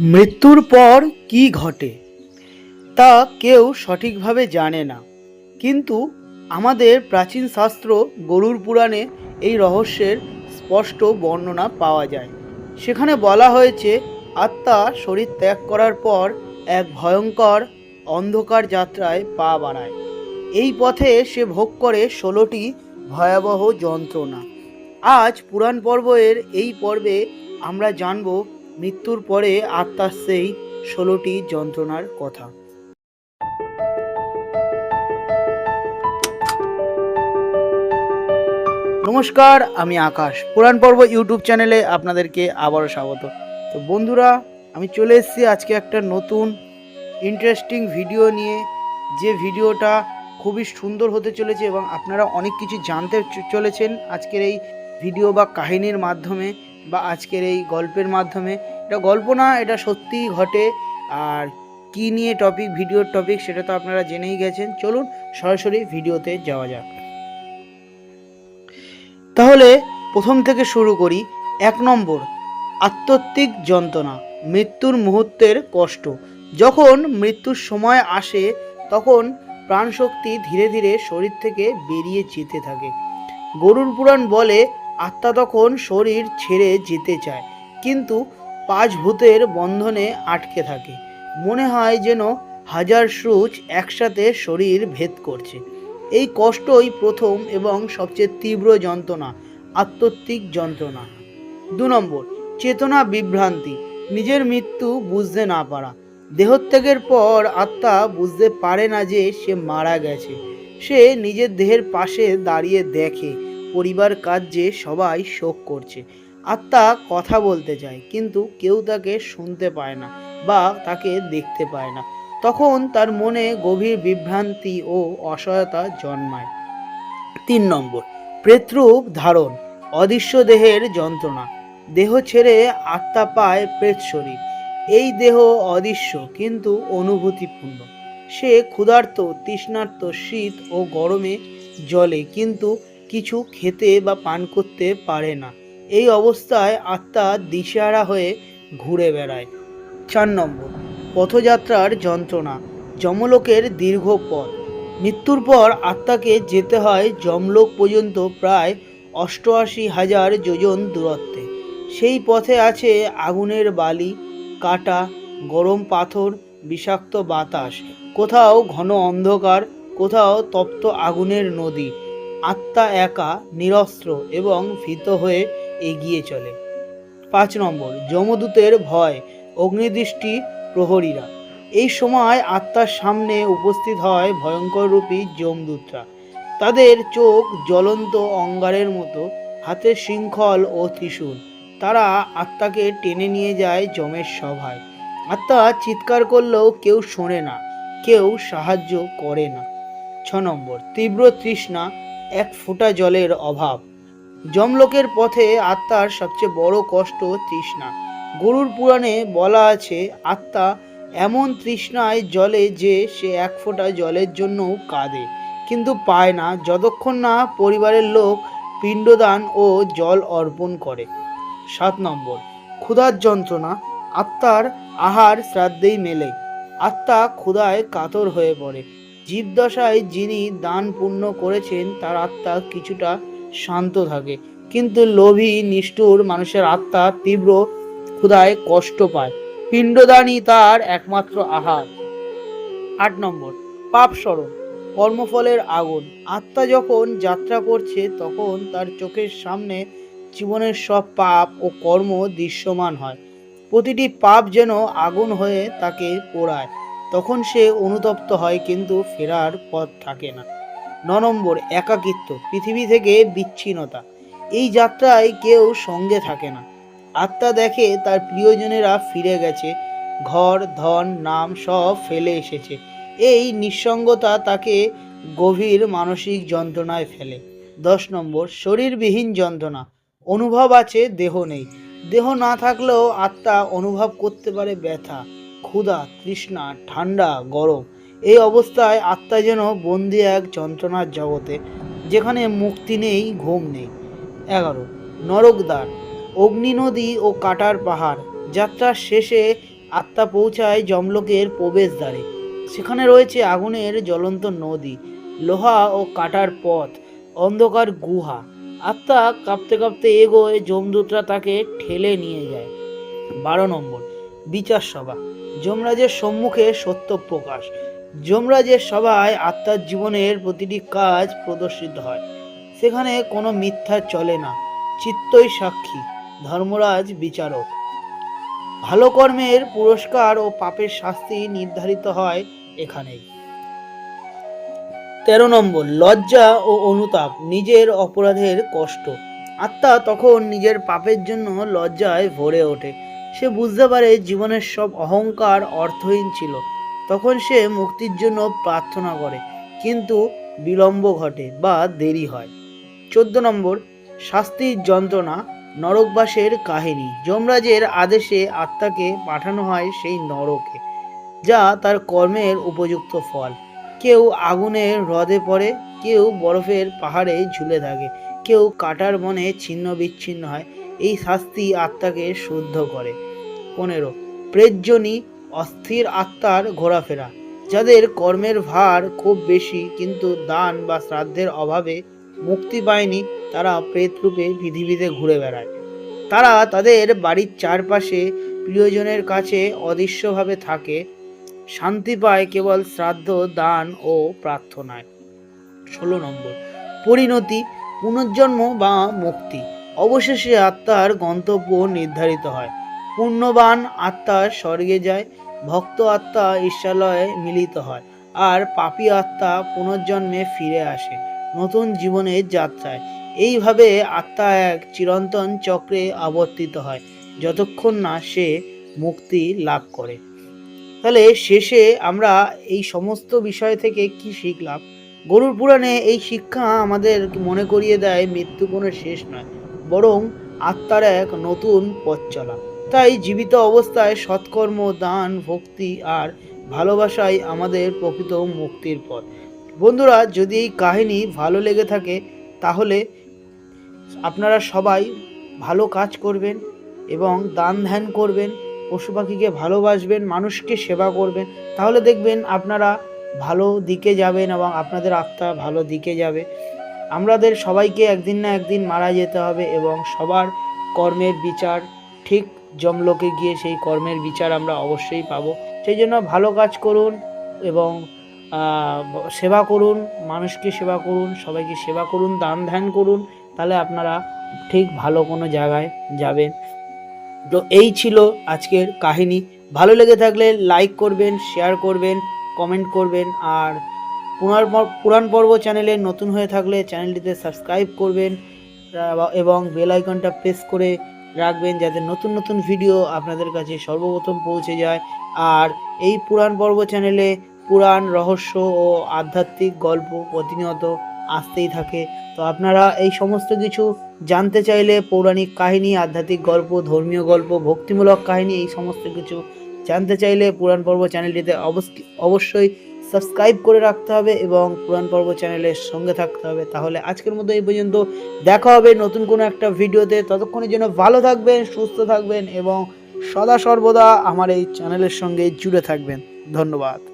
মৃত্যুর পর কি ঘটে, তা কেউ সঠিকভাবে জানে না। কিন্তু আমাদের প্রাচীন শাস্ত্র গরুর পুরাণে এই রহস্যের স্পষ্ট বর্ণনা পাওয়া যায়। সেখানে বলা হয়েছে, আত্মা শরীর ত্যাগ করার পর এক ভয়ঙ্কর অন্ধকার যাত্রায় পা বাড়ায় এই পথে সে ভোগ করে ষোলোটি ভয়াবহ যন্ত্রণা। আজ পুরাণ পর্বের এই পর্বে আমরা জানব মৃত্যুর পরে আত্মার সেই ষোলোটি যন্ত্রণার কথা। নমস্কার, আমি আকাশ। পুরাণ পর্ব ইউটিউব চ্যানেলে আপনাদেরকে আবারও স্বাগত। তো বন্ধুরা, আমি চলে এসেছি আজকে একটা নতুন ইন্টারেস্টিং ভিডিও নিয়ে। যে ভিডিওটা খুবই সুন্দর হতে চলেছে এবং আপনারা অনেক কিছু জানতে চলেছেন আজকের এই ভিডিও বা কাহিনীর মাধ্যমে বা আজকের এই গল্পের মাধ্যমে। এটা গল্প না, এটা সত্যিই ঘটে। আর কি নিয়ে টপিক ভিডিওর টপিক সেটা তো আপনারা জেনেই গেছেন। চলুন সরাসরি ভিডিওতে যাওয়া যাক। তাহলে প্রথম থেকে শুরু করি। এক নম্বর, আত্মত্বিক যন্ত্রণা, মৃত্যুর মুহূর্তের কষ্ট। যখন মৃত্যুর সময় আসে, তখন প্রাণশক্তি ধীরে ধীরে শরীর থেকে বেরিয়ে যেতে থাকে। গরুর পুরাণ বলে, আত্মা তখন শরীর ছেড়ে যেতে চায়। কিন্তু পাঁচ ভূতের বন্ধনে আটকে থাকে। মনে হয় যেন হাজার সূচ একসাথে শরীর ভেদ করছে। এই কষ্টই প্রথম এবং সবচেয়ে তীব্র যন্ত্রণা, আত্মত্বিক যন্ত্রণা। দু নম্বর, চেতনা বিভ্রান্তি, নিজের মৃত্যু বুঝতে না পারা। দেহত্যাগের পর আত্মা বুঝতে পারে না যে সে মারা গেছে। সে নিজের দেহের পাশে দাঁড়িয়ে দেখে, পরিবার কাজে সবাই শোক করছে। আত্মা কথা বলতে চায়, কিন্তু কেউ তাকে শুনতে পায় না বা তাকে দেখতে পায় না। তখন তার মনে গভীর বিভ্রান্তি ও অসহায়তা জন্মায়। তিন নম্বর, প্রেতরূপ ধারণ, অদৃশ্য দেহের যন্ত্রণা। দেহ ছেড়ে আত্মা পায় প্রেত শরীর। এই দেহ অদৃশ্য, কিন্তু অনুভূতিপূর্ণ। সে ক্ষুধার্ত, তৃষ্ণার্ত শীত ও গরমে জলে কিন্তু কিছু খেতে বা পান করতে পারে না। এই অবস্থায় আত্মা দিশেহারা হয়ে ঘুরে বেড়ায়। চার নম্বর, পথযাত্রার যন্ত্রণা, যমলোকের দীর্ঘ পথ। মৃত্যুর পর আত্মাকে যেতে হয় যমলোক পর্যন্ত প্রায় অষ্টআশি হাজার যোজন দূরত্বে। সেই পথে আছে আগুনের বালি, কাটা, গরম পাথর, বিষাক্ত বাতাস, কোথাও ঘন অন্ধকার, কোথাও তপ্ত আগুনের নদী। আত্মা একা, নিরস্ত্র এবং ভীত হয়ে এগিয়ে চলে। পাঁচ নম্বর, যমদূতের ভয়, অগ্নিদৃষ্টি প্রহরীরা। এই সময় আত্মার সামনে উপস্থিত হয় ভয়ঙ্কর রূপী যমদূতরা। তাদের চোখ জ্বলন্ত অঙ্গারের মতো, হাতে শৃঙ্খল ও ত্রিশূল। তারা আত্মাকে টেনে নিয়ে যায় যমের সভায়। আত্মা চিৎকার করলেও কেউ শোনে না, কেউ সাহায্য করে না। ছ নম্বর, তীব্র তৃষ্ণা, এক ফোঁটা জলের অভাব। যমলোকের পথে আত্মার সবচেয়ে বড় কষ্ট তৃষ্ণা। গরুর পুরাণে বলা আছে, আত্মা এমন তৃষ্ণায় জলে যে সে এক ফোঁটা জলের জন্যও কাঁদে, কিন্তু পায় না যতক্ষণ না পরিবারের লোক পিণ্ডদান ও জল অর্পণ করে। সাত নম্বর, ক্ষুধার যন্ত্রণা, আত্মার আহার শ্রাদ্ধেই মেলে। আত্মা ক্ষুধায় কাতর হয়ে পড়ে। জীবদশায় যিনি দান পুণ্য করেছেন, তার আত্মা কিছুটা শান্ত থাকে। কিন্তু লোভী, নিষ্ঠুর মানুষের আত্মা তীব্র ক্ষুধায় কষ্ট পায়। পিণ্ডদানই তার একমাত্র আহার। আট নম্বর, পাপ স্মরণ, কর্মফলের আগুন। আত্মা যখন যাত্রা করছে, তখন তার চোখের সামনে জীবনের সব পাপ ও কর্ম দৃশ্যমান হয়। প্রতিটি পাপ যেন আগুন হয়ে তাকে পোড়ায়। তখন সে অনুতপ্ত হয়, কিন্তু ফেরার পথ থাকে না। ন নম্বর একাকিত্ব, পৃথিবী থেকে বিচ্ছিন্নতা। এই যাত্রায় কেউ সঙ্গে থাকে না। আত্মা দেখে তার প্রিয়জনেরা ফিরে গেছে। ঘর, ধন, নাম সব ফেলে এসেছে। এই নিঃসঙ্গতা তাকে গভীর মানসিক যন্ত্রণায় ফেলে। দশ নম্বর, শরীরবিহীন যন্ত্রণা। অনুভব আছে, দেহ নেই। দেহ না থাকলেও আত্মা অনুভব করতে পারে ব্যথা, ক্ষুধা, তৃষ্ণা, ঠান্ডা, গরম। এই অবস্থায় আত্মা যেন বন্দি এক যন্ত্রণার জগতে, যেখানে মুক্তি নেই, ঘুম নেই। এগারো। নরকদ্বার। অগ্নি নদী ও কাটার পাহাড়। যাত্রার শেষে আত্মা পৌঁছায় যমলোকের প্রবেশদ্বারে। সেখানে রয়েছে আগুনের জ্বলন্ত নদী, লোহা ও কাটার পথ, অন্ধকার গুহা। আত্মা কাঁপতে কাঁপতে এগোয়, যমদূতরা তাকে ঠেলে নিয়ে যায়। বারো নম্বর। বিচার সভা। যমরাজের সম্মুখে সত্য প্রকাশ। যমরাজের সভায় আত্মার জীবনের প্রতিটি কাজ প্রদর্শিত হয়। সেখানে কোনো মিথ্যা চলে না, চিত্তই সাক্ষী, ধর্মরাজ বিচারক। ভালো কর্মের পুরস্কার ও পাপের শাস্তি নির্ধারিত হয় এখানেই। তেরো নম্বর, লজ্জা ও অনুতাপ, নিজের অপরাধের কষ্ট। আত্মা তখন নিজের পাপের জন্য লজ্জায় ভরে ওঠে। সে বুঝতে পারে জীবনের সব অহংকার অর্থহীন ছিল। তখন সে মুক্তির জন্য প্রার্থনা করে, কিন্তু বিলম্ব ঘটে বা দেরি হয়। চোদ্দ নম্বর, শাস্তির যন্ত্রণা, নরকবাসের কাহিনী। যমরাজের আদেশে আত্মাকে পাঠানো হয় সেই নরকে, যা তার কর্মের উপযুক্ত ফল। কেউ আগুনের হ্রদে পড়ে, কেউ বরফের পাহাড়ে ঝুলে থাকে, কেউ কাটার বনে ছিন্ন বিচ্ছিন্ন হয়, এই শাস্তি আত্মাকে শুদ্ধ করে। পনেরো প্রেজ্জনী অস্থির আত্মার ঘোরাফেরা, যাদের কর্মের ভার খুব বেশি কিন্তু দান বা শ্রাদ্ধের অভাবে মুক্তি পায়নি, তারা প্রেতরূপে পৃথিবীতে ঘুরে বেড়ায়। তারা তাদের বাড়ির চারপাশে প্রিয়জনের কাছে অদৃশ্যভাবে থাকে, শান্তি পায় কেবল শ্রাদ্ধ, দান ও প্রার্থনায়। ষোলো নম্বর, পরিণতি, পুনর্জন্ম বা মুক্তি। অবশেষে আত্মার গন্তব্য নির্ধারিত হয়। পুণ্যবান আত্মা স্বর্গে যায়, ভক্ত আত্মা ঈশ্বালয়ে মিলিত হয়, আর পাপী আত্মা পুনর্জন্মে ফিরে আসে, নতুন জীবনের যাত্রায়। এইভাবে আত্মা এক চিরন্তন চক্রে আবর্তিত হয়, যতক্ষণ না সে মুক্তি লাভ করে। তাহলে শেষে আমরা এই সমস্ত বিষয় থেকে কি শিখলাম? গরুর পুরাণে এই শিক্ষা আমাদের মনে করিয়ে দেয়, মৃত্যু কোনো শেষ নয়, বরং আত্মার এক নতুন পথ চলা। তাই জীবিত অবস্থায় সৎকর্ম, দান, ভক্তি আর ভালোবাসাই আমাদের প্রকৃত মুক্তির পথ। বন্ধুরা, যদি এই কাহিনী ভালো লেগে থাকে, তাহলে আপনারা সবাই ভালো কাজ করবেন এবং দান ধ্যান করবেন, পশু পাখিকে ভালোবাসবেন, মানুষকে সেবা করবেন। তাহলে দেখবেন আপনারা ভালো দিকে যাবেন এবং আপনাদের আত্মা ভালো দিকে যাবে। আমাদের সবাইকে একদিন না একদিন মারা যেতে হবে এবং সবার কর্মের বিচার ঠিক জমলোকে গিয়ে সেই কর্মের বিচার আমরা অবশ্যই পাবো। সেই জন্য ভালো কাজ করুন এবং সেবা করুন, মানুষকে সেবা করুন, সবাইকে সেবা করুন, দান ধ্যান করুন, তাহলে আপনারা ঠিক ভালো কোনো জায়গায় যাবেন। তো এই ছিল আজকের কাহিনী। ভালো লেগে থাকলে লাইক করবেন শেয়ার করবেন কমেন্ট করবেন, আর পর- পুরাণ পর্ব চ্যানেলে নতুন হয়ে থাকলে চ্যানেলটিতে সাবস্ক্রাইব করবেন এবং বেল আইকনটা প্রেস করে রাখবেন যাতে নতুন নতুন ভিডিও আপনাদের কাছে সর্বপ্রথম পৌঁছে যায়। আর এই পুরাণ পর্ব চ্যানেলে পুরাণ, রহস্য ও আধ্যাত্মিক গল্প প্রতিনিয়ত আসতেই থাকে। তো আপনারা এই সমস্ত কিছু জানতে চাইলে পৌরাণিক কাহিনী, আধ্যাত্মিক গল্প, ধর্মীয় গল্প, ভক্তিমূলক কাহিনী এই সমস্ত কিছু জানতে চাইলে পুরাণ পর্ব চ্যানেলটিতে অবশ্য- অবশ্যই সাবস্ক্রাইব করে রাখতে হবে এবং পুরাণ পর্ব চ্যানেলের সঙ্গে থাকতে হবে। তাহলে আজকের মতো এই পর্যন্ত। দেখা হবে নতুন কোনো একটা ভিডিওতে। ততক্ষণের জন্য ভালো থাকবেন, সুস্থ থাকবেন এবং সদা সর্বদা আমার এই চ্যানেলের সঙ্গে জুড়ে থাকবেন। ধন্যবাদ।